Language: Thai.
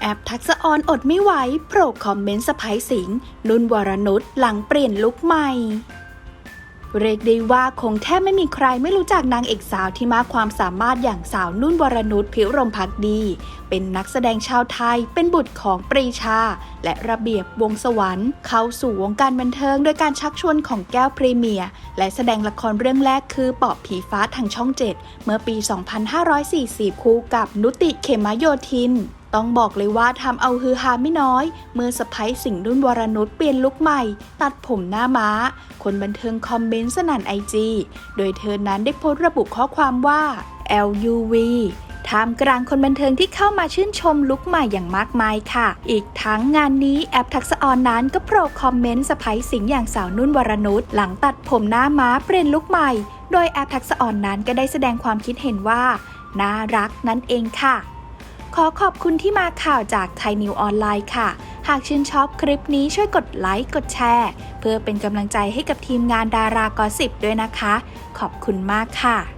แอปทักษะออนอดไม่ไหวโผล่คอมเมนต์สไปสิง นุ่นวรนุชหลังเปลี่ยนลุคใหม่ เรียกได้ว่าคงแทบไม่มีใครไม่รู้จักนางเอกสาวที่มากความสามารถอย่างสาวนุ่นวรนุชผิวรมพักดี เป็นนักแสดงชาวไทย เป็นบุตรของปรีชา และระเบียบวงสวรรค์ เข้าสู่วงการบันเทิงโดยการชักชวนของแก้วพรีเมียร์และแสดงละครเรื่องแรกคือปอบผีฟ้าทางช่อง 7 เมื่อปี 2540 คู่กับนุติเขมโยธิน ต้องบอกเลยว่าทำเอาฮือฮาไม่น้อย เมื่อสไปสิงรุ่นวรนุชเปลี่ยนลุคใหม่ ตัดผมหน้าม้า คนบันเทิงคอมเมนต์สนั่นไอจีโดยเธอนั้นได้โพสต์ระบุข้อความว่า LUV ท่ามกลางคนบันเทิงที่เข้ามาชื่นชมลุคใหม่อย่างมากมายค่ะ อีกทั้งงานนี้แอปทักษะออนนั้นก็โปรคอมเมนต์สไปสิงอย่างสาวนุ่นวรนุชหลังตัดผมหน้าม้าเปลี่ยนลุคใหม่ โดยแอปทักษะออนนั้นก็ได้แสดงความคิดเห็นว่าน่ารักนั่นเองค่ะ ขอขอบคุณที่มาข่าวจากไทยนิวออนไลน์ค่ะ หากชื่นชอบคลิปนี้ช่วยกดไลค์ กดแชร์ เพื่อเป็นกำลังใจให้กับทีมงานดารากอสิบด้วยนะคะ ขอบคุณมากค่ะ